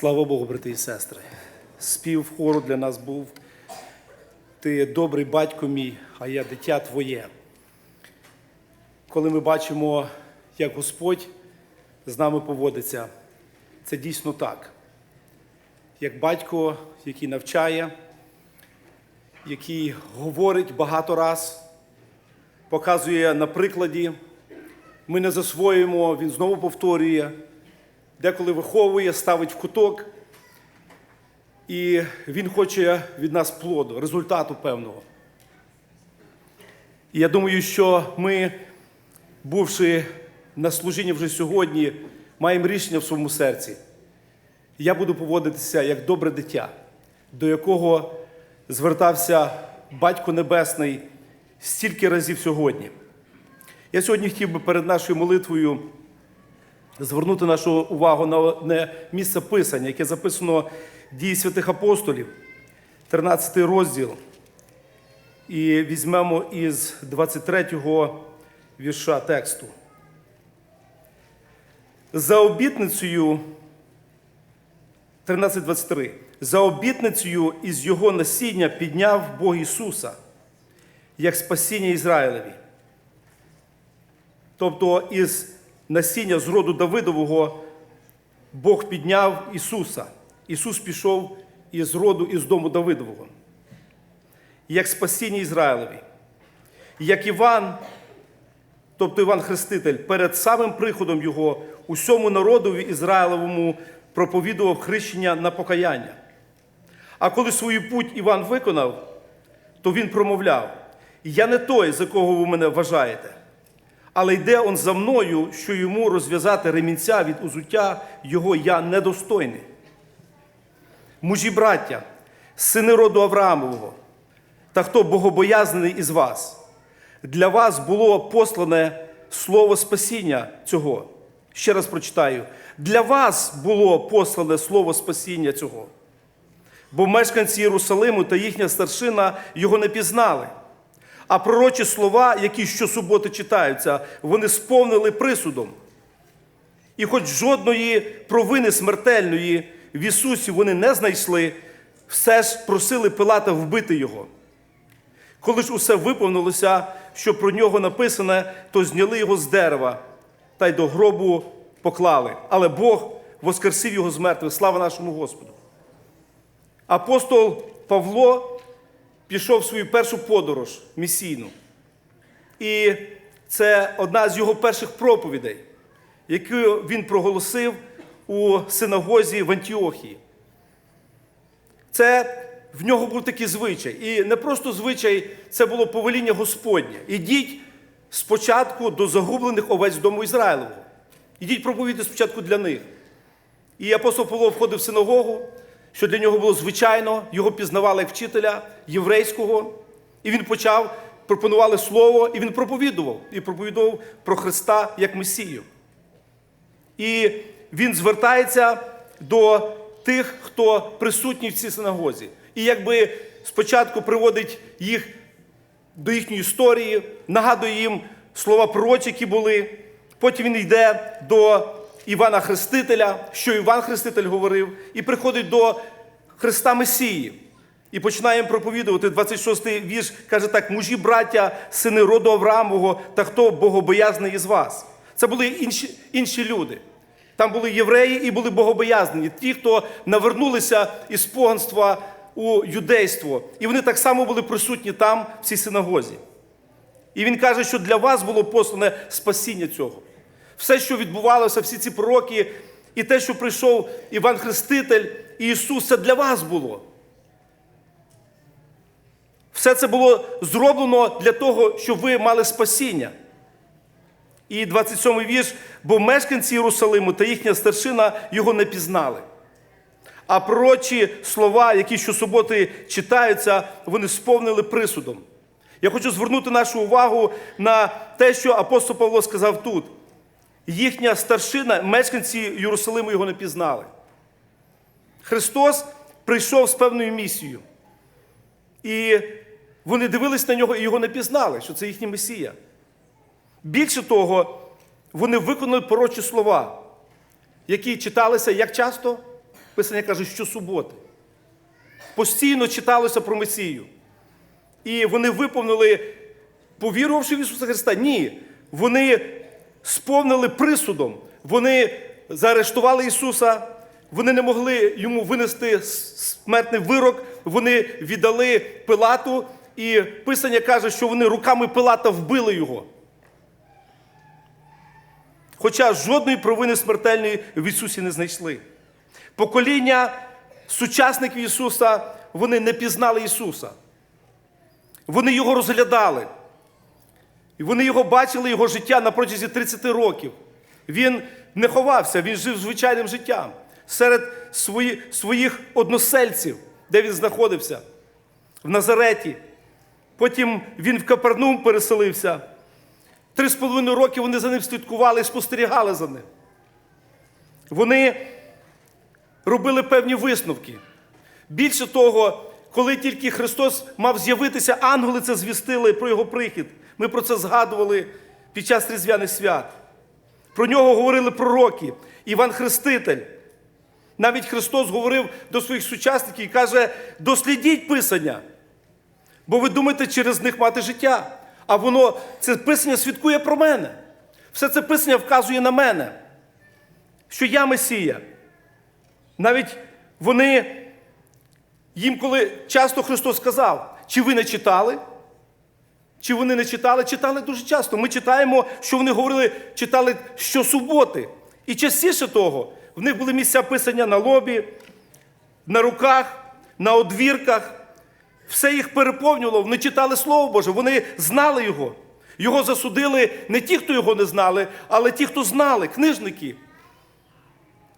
Слава Богу, брати і сестри. Спів хору для нас був. Ти добрий батько мій, а я дитя твоє. Коли ми бачимо, як Господь з нами поводиться, це дійсно так. Як батько, який навчає, який говорить багато раз, показує на прикладі, ми не засвоюємо, він знову повторює, деколи виховує, ставить в куток. І він хоче від нас плоду, результату певного. І я думаю, що ми, бувши на служінні вже сьогодні, маємо рішення в своєму серці. Я буду поводитися як добре дитя, до якого звертався Батько Небесний стільки разів сьогодні. Я сьогодні хотів би перед нашою молитвою звернути нашу увагу на одне місце писання, яке записано дії святих апостолів, 13 розділ. І візьмемо із 23-го вірша тексту. За обітницею 13.23. За обітницею із його насіння підняв Бог Ісуса як спасіння Ізраїлеві. Тобто із насіння з роду Давидового Бог підняв Ісуса. Ісус пішов із роду із дому Давидового, як спасіння Ізраїлеві. Як Іван, тобто Іван Хреститель, перед самим приходом Його усьому народові Ізраїлевому проповідував хрещення на покаяння. А коли свою путь Іван виконав, то він промовляв: Я не той, за кого ви мене вважаєте, але йде он за мною, що йому розв'язати ремінця від узуття його я недостойний. Мужі браття, сини роду Авраамового, та хто богобоязний із вас, для вас було послане слово спасіння цього. Ще раз прочитаю: для вас було послане слово спасіння цього. Бо мешканці Єрусалиму та їхня старшина його не пізнали. А пророчі слова, які щосуботи читаються, вони сповнили присудом. І хоч жодної провини смертельної в Ісусі вони не знайшли, все ж просили Пилата вбити Його. Коли ж усе виповнилося, що про нього написане, то зняли його з дерева та й до гробу поклали. Але Бог воскресив його з мертвих. Слава нашому Господу. Апостол Павло пішов в свою першу подорож місійну. І це одна з його перших проповідей, яку він проголосив у синагозі в Антіохії. Це в нього був такий звичай. І не просто звичай, це було повеління Господнє. Ідіть спочатку до загублених овець дому Ізраїлового. Ідіть проповідати спочатку для них. І апостол Павло входив в синагогу, що для нього було звичайно, його пізнавали як вчителя єврейського. І він почав, пропонували слово, і він проповідував. І проповідував про Христа як Месію. І він звертається до тих, хто присутній в цій синагозі. І якби спочатку приводить їх до їхньої історії, нагадує їм слова пророці, які були. Потім він йде до Івана Хрестителя, що Іван Хреститель говорив, і приходить до Христа Месії. І починає їм проповідувати 26-й вірш, каже так: мужі, браття, сини роду Авраамового, та хто богобоязний із вас. Це були інші, інші люди. Там були євреї і були богобоязнені, ті, хто навернулися із поганства у юдейство. І вони так само були присутні там, в цій синагозі. І він каже, що для вас було послане спасіння цього. Все, що відбувалося, всі ці пророки, і те, що прийшов Іван Хреститель і Ісус, це для вас було. Все це було зроблено для того, щоб ви мали спасіння. І 27-й вірш, бо мешканці Єрусалиму та їхня старшина його не пізнали. А пророчі слова, які щосуботи читаються, вони сповнили присудом. Я хочу звернути нашу увагу на те, що апостол Павло сказав тут. Їхня старшина, мешканці Єрусалиму його не пізнали. Христос прийшов з певною місією. І вони дивились на нього і його не пізнали, що це їхній Месія. Більше того, вони виконали порочі слова, які читалися як часто Писання каже, що суботи. Постійно читалося про Месію. І вони виповнили, повірувавши в Ісуса Христа? Ні. Вони сповнили присудом. Вони заарештували Ісуса, вони не могли йому винести смертний вирок, вони віддали Пилату, і Писання каже, що вони руками Пилата вбили його. Хоча жодної провини смертельної в Ісусі не знайшли. Покоління сучасників Ісуса, вони не пізнали Ісуса. Вони його розглядали. І вони його бачили, його життя на протязі 30 років. Він не ховався, він жив звичайним життям серед свої, своїх односельців, де він знаходився, в Назареті. Потім він в Капернум переселився. Три з половиною роки вони за ним слідкували і спостерігали за ним. Вони робили певні висновки. Більше того, коли тільки Христос мав з'явитися, ангели це звістили про його прихід. Ми про це згадували під час різдвяних свят. Про нього говорили пророки, Іван Хреститель. Навіть Христос говорив до своїх сучасників і каже: дослідіть Писання, бо ви думаєте через них мати життя. А воно, це Писання свідкує про мене. Все це Писання вказує на мене, що я Месія. Навіть вони, їм коли часто Христос сказав, чи ви не читали? Чи вони не читали? Читали дуже часто. Ми читаємо, що вони говорили, читали щосуботи. І частіше того, в них були місця писання на лобі, на руках, на одвірках. Все їх переповнювало, вони читали Слово Боже, вони знали його. Його засудили не ті, хто його не знали, але ті, хто знали, книжники,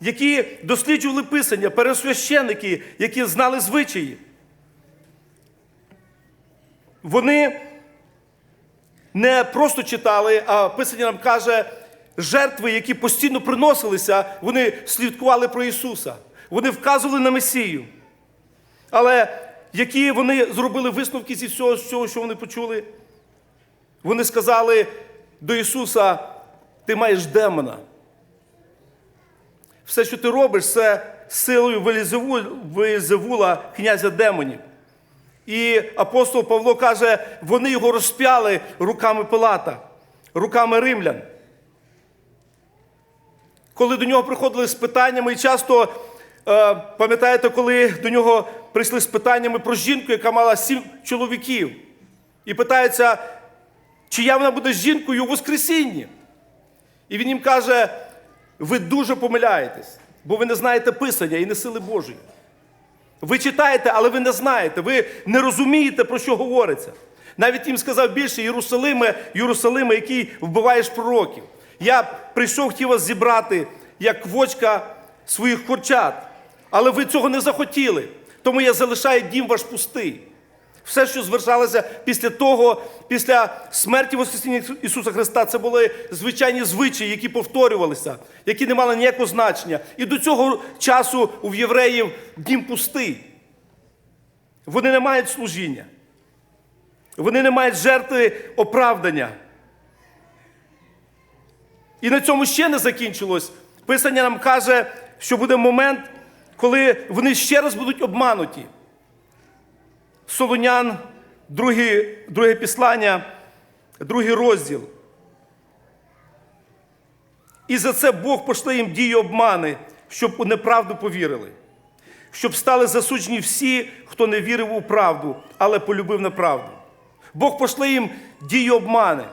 які досліджували писання, пересвященники, які знали звичаї. Вони не просто читали, а писання нам каже, жертви, які постійно приносилися, вони слідкували про Ісуса. Вони вказували на Месію. Але які вони зробили висновки зі всього, з всього, що вони почули? Вони сказали до Ісуса: ти маєш демона. Все, що ти робиш, це силою Велізеву- Вельзевула, князя демонів. І апостол Павло каже, вони його розп'яли руками Пилата, руками римлян. Коли до нього приходили з питаннями, і часто, е, пам'ятаєте, коли до нього прийшли з питаннями про жінку, яка мала сім чоловіків, і питаються, чия вона буде жінкою у Воскресінні. І він їм каже: ви дуже помиляєтесь, бо ви не знаєте Писання і не сили Божої. Ви читаєте, але ви не знаєте, ви не розумієте, про що говориться. Навіть їм сказав більше Єрусалиме, Єрусалиме, який вбиваєш пророків. Я прийшов, хотів вас зібрати, як вочка своїх курчат, але ви цього не захотіли. Тому я залишаю дім ваш пустий. Все, що звершалося після того, після смерті Воскресіння Ісуса Христа, це були звичайні звичаї, які повторювалися, які не мали ніякого значення. І до цього часу у євреїв дім пустий. Вони не мають служіння. Вони не мають жертви оправдання. І на цьому ще не закінчилось. Писання нам каже, що буде момент, коли вони ще раз будуть обмануті. Солонян, друге, друге післання, другий розділ. І за це Бог пошле їм дії обмани, щоб у неправду повірили, щоб стали засуджені всі, хто не вірив у правду, але полюбив неправду. Бог пошле їм дії обмани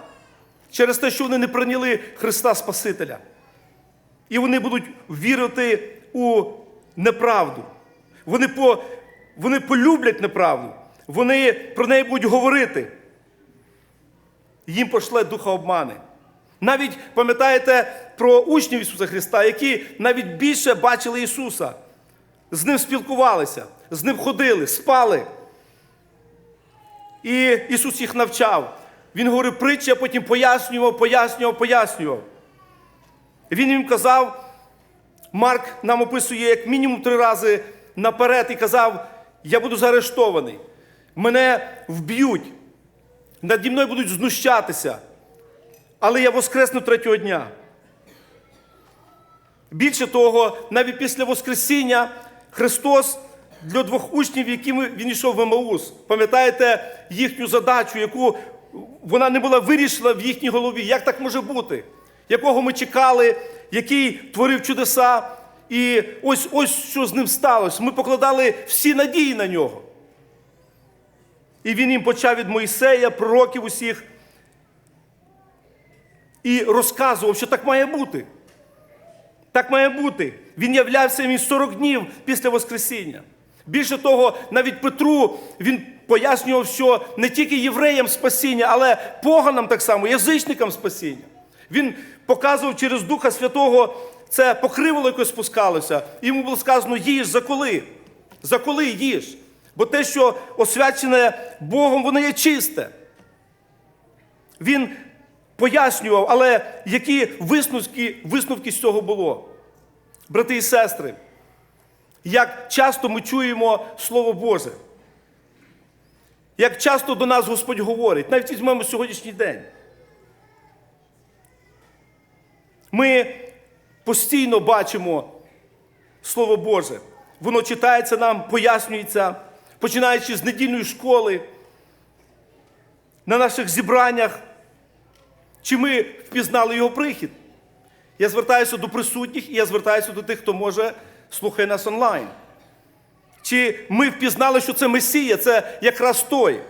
через те, що вони не прийняли Христа Спасителя. І вони будуть вірити у неправду. Вони, по, вони полюблять неправду. Вони про неї будуть говорити. Їм пошле духа обмани. Навіть пам'ятаєте про учнів Ісуса Христа, які навіть більше бачили Ісуса, з ним спілкувалися, з ним ходили, спали. І Ісус їх навчав. Він говорив притчі, а потім пояснював, пояснював, пояснював. Він їм казав, Марк нам описує як мінімум три рази наперед і казав: я буду заарештований, мене вб'ють, наді мною будуть знущатися, але я воскресну третього дня. Більше того, навіть після Воскресіння Христос для двох учнів, якими він йшов в Емаус. Пам'ятаєте їхню задачу, яку вона не була вирішена в їхній голові. Як так може бути? Якого ми чекали, який творив чудеса. І ось ось що з ним сталося. Ми покладали всі надії на нього. І він їм почав від Моїсея, пророків усіх. І розказував, що так має бути. Так має бути. Він являвся їм 40 днів після Воскресіння. Більше того, навіть Петру він пояснював, що не тільки євреям спасіння, але поганам так само, язичникам спасіння. Він показував через Духа Святого це покривало, яке спускалося. Йому було сказано, їж заколи. Заколи їж. Бо те, що освячене Богом, воно є чисте. Він пояснював, але які висновки, висновки з цього було? Брати і сестри, як часто ми чуємо Слово Боже, як часто до нас Господь говорить, навіть візьмемо сьогоднішній день. Ми постійно бачимо Слово Боже. Воно читається нам, пояснюється, починаючи з недільної школи, на наших зібраннях. Чи ми впізнали його прихід? Я звертаюся до присутніх і я звертаюся до тих, хто може слухає нас онлайн. Чи ми впізнали, що це Месія, це якраз той?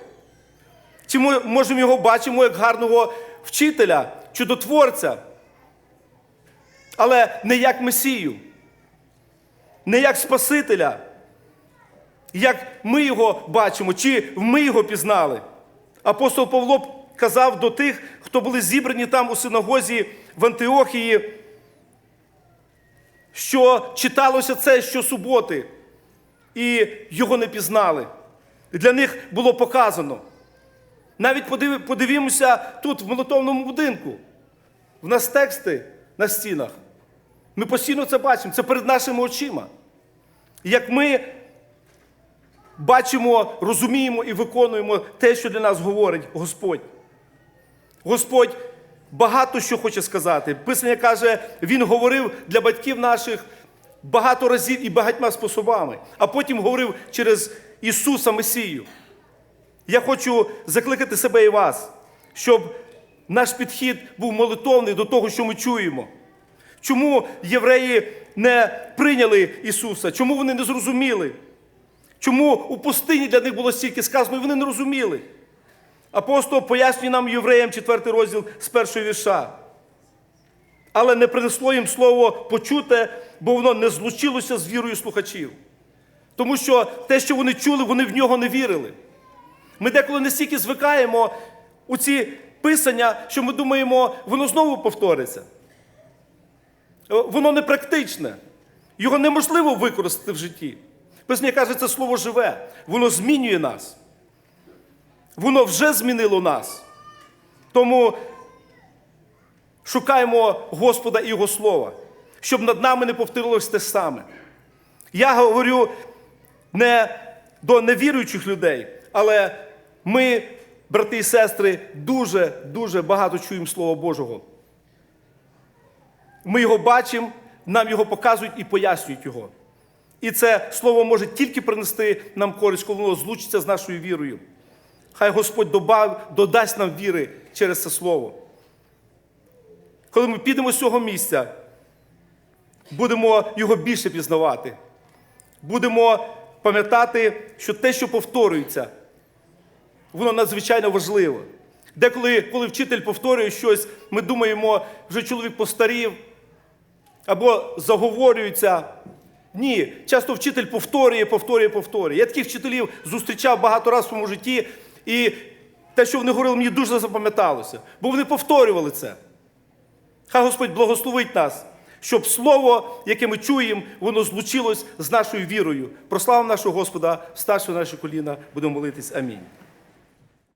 Чи ми можемо його бачимо як гарного вчителя, чудотворця, але не як Месію, не як Спасителя, як ми його бачимо, чи ми його пізнали? Апостол Павло казав до тих, хто були зібрані там у синагозі в Антиохії, що читалося це щосуботи, і його не пізнали. Для них було показано. Навіть подив- подивімося тут, в молотовному будинку. В нас тексти на стінах. Ми постійно це бачимо, це перед нашими очима. Як ми бачимо, розуміємо і виконуємо те, що для нас говорить Господь. Господь багато що хоче сказати. Писання каже, Він говорив для батьків наших багато разів і багатьма способами, а потім говорив через Ісуса Месію. Я хочу закликати себе і вас, щоб наш підхід був молитовний до того, що ми чуємо. Чому євреї не прийняли Ісуса? Чому вони не зрозуміли? Чому у пустині для них було стільки сказано, і вони не розуміли? Апостол пояснює нам євреям 4 розділ з першої вірша. Але не принесло їм слово почуте, бо воно не злучилося з вірою слухачів. Тому що те, що вони чули, вони в нього не вірили. Ми деколи настільки звикаємо у ці писання, що ми думаємо, воно знову повториться. Е, Воно не практичне. Його неможливо використати в житті. Писання каже, це слово живе, воно змінює нас. Воно вже змінило нас. Тому шукаємо Господа і Його Слова, щоб над нами не повторилось те саме. Я говорю не до невіруючих людей, але ми, брати і сестри, дуже-дуже багато чуємо Слова Божого. Ми його бачимо, нам його показують і пояснюють його. І це слово може тільки принести нам користь, коли воно злучиться з нашою вірою. Хай Господь добав, додасть нам віри через це слово. Коли ми підемо з цього місця, будемо його більше пізнавати. Будемо пам'ятати, що те, що повторюється, воно надзвичайно важливо. Деколи, коли вчитель повторює щось, ми думаємо, вже чоловік постарів або заговорюється. Ні, часто вчитель повторює, повторює, повторює. Я таких вчителів зустрічав багато разів в своєму житті, і те, що вони говорили, мені дуже запам'яталося, бо вони повторювали це. Хай Господь благословить нас, щоб слово, яке ми чуємо, воно злучилось з нашою вірою. Прославимо нашого Господа, вставши на наші коліна, будемо молитись. Амінь.